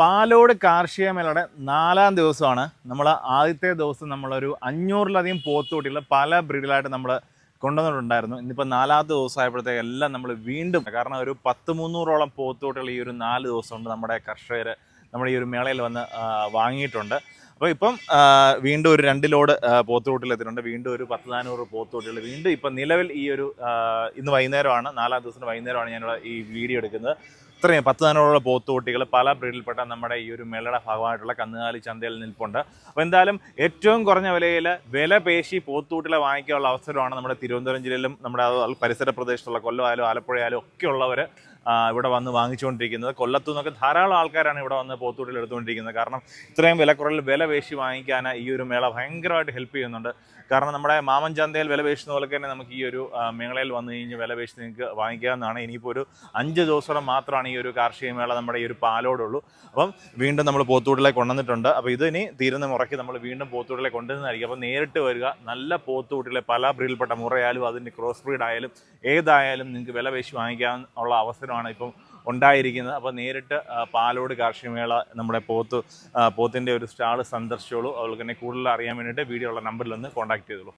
പാലോട് കാർഷിക മേളയുടെ നാലാം ദിവസമാണ്. നമ്മൾ ആദ്യത്തെ ദിവസം നമ്മളൊരു അഞ്ഞൂറിലധികം പോത്തുകൂട്ടികൾ പല ബ്രീഡിലായിട്ട് നമ്മൾ കൊണ്ടുവന്നിട്ടുണ്ടായിരുന്നു. ഇന്നിപ്പോൾ നാലാമത്തെ ദിവസമായപ്പോഴത്തേക്ക് എല്ലാം നമ്മൾ വീണ്ടും കാരണം ഒരു പത്ത് മുന്നൂറോളം പോത്തുകൂട്ടികൾ ഈ ഒരു നാല് ദിവസം കൊണ്ട് നമ്മുടെ കർഷകർ നമ്മൾ ഈ ഒരു മേളയിൽ വന്ന് വാങ്ങിയിട്ടുണ്ട്. അപ്പോൾ ഇപ്പം വീണ്ടും ഒരു രണ്ട് ലോഡ് പോത്തുകുട്ടികൾ എത്തിയിട്ടുണ്ട്. വീണ്ടും ഒരു പത്ത് നാനൂറ് പോത്തുകുട്ടികൾ. വീണ്ടും ഇപ്പം നിലവിൽ ഈ ഒരു ഇന്ന് വൈകുന്നേരമാണ്. നാലാം ദിവസത്തിന് വൈകുന്നേരമാണ് ഞാനിവിടെ ഈ വീഡിയോ എടുക്കുന്നത്. ഇത്രയും പത്ത് നാനൂറോളം പോത്തുകുട്ടികൾ പല ബ്രീഡിൽപ്പെട്ട നമ്മുടെ ഈ ഒരു മേളയുടെ ഭാഗമായിട്ടുള്ള കന്നുകാലി ചന്തയിൽ നിൽപ്പുണ്ട്. അപ്പോൾ എന്തായാലും ഏറ്റവും കുറഞ്ഞ വിലയിൽ വില പേശി പോത്തുകുട്ടികളെ വാങ്ങിക്കാനുള്ള അവസരമാണ് നമ്മുടെ തിരുവനന്തപുരം ജില്ലയിലും നമ്മുടെ പരിസര പ്രദേശത്തുള്ള കൊല്ലമായാലും ആലപ്പുഴയായാലും ഒക്കെ ഉള്ളവർ ഇവിടെ വന്ന് വാങ്ങിച്ചുകൊണ്ടിരിക്കുന്നത്. കൊല്ലത്തു നിന്നൊക്കെ ധാരാളം ആൾക്കാരാണ് ഇവിടെ വന്ന് പോത്തൂട്ടിൽ എടുത്തുകൊണ്ടിരിക്കുന്നത്. കാരണം ഇത്രയും വിലക്കുറവിൽ വില പേശി വാങ്ങിക്കാൻ ഈ ഒരു മേള ഭയങ്കരമായിട്ട് ഹെൽപ്പ് ചെയ്യുന്നുണ്ട്. കാരണം നമ്മുടെ മാമൻ ചന്തയിൽ വില പേശുന്ന പോലെ തന്നെ നമുക്ക് ഈ ഒരു മേളയിൽ വന്നു കഴിഞ്ഞ് വില പേശി നിങ്ങൾക്ക് വാങ്ങിക്കാവുന്നതാണ് ഇനിയിപ്പോൾ ഒരു അഞ്ച് ദിവസം മാത്രമാണ് ഈ ഒരു കാർഷിക മേള നമ്മുടെ ഈ ഒരു പാലോടുള്ളൂ. അപ്പം വീണ്ടും നമ്മൾ പോത്തൂട്ടിലേക്ക് കൊണ്ടുവന്നിട്ടുണ്ട്. അപ്പോൾ ഇത് ഇനി തീരുന്ന മുറയ്ക്ക് നമ്മൾ വീണ്ടും പോത്തൂട്ടിലെ കൊണ്ടുവന്നതായിരിക്കും അപ്പോൾ നേരിട്ട് വരിക നല്ല പോത്തൂട്ടിലെ പല ബ്രീഡിൽപ്പെട്ട മുറയായാലും അതിന്റെ ക്രോസ് ബ്രീഡ് ആയാലും ഏതായാലും നിങ്ങൾക്ക് വില പേശി വാങ്ങിക്കാൻ ഉള്ള അവസരമാണ് ഇപ്പം ഉണ്ടായിരിക്കുന്നത്. അപ്പോൾ നേരിട്ട് പാലോട് കാർഷിക മേള നമ്മുടെ പോത്ത് പോത്തിന്റെ ഒരു സ്റ്റാൾ സന്ദർശിച്ചോളൂ. അതുപോലെ തന്നെ കൂടുതൽ അറിയാൻ വേണ്ടിയിട്ട് വീഡിയോ ഉള്ള നമ്പറിൽ ഒന്ന് കോൺടാക്ട് ചെയ്തോളൂ.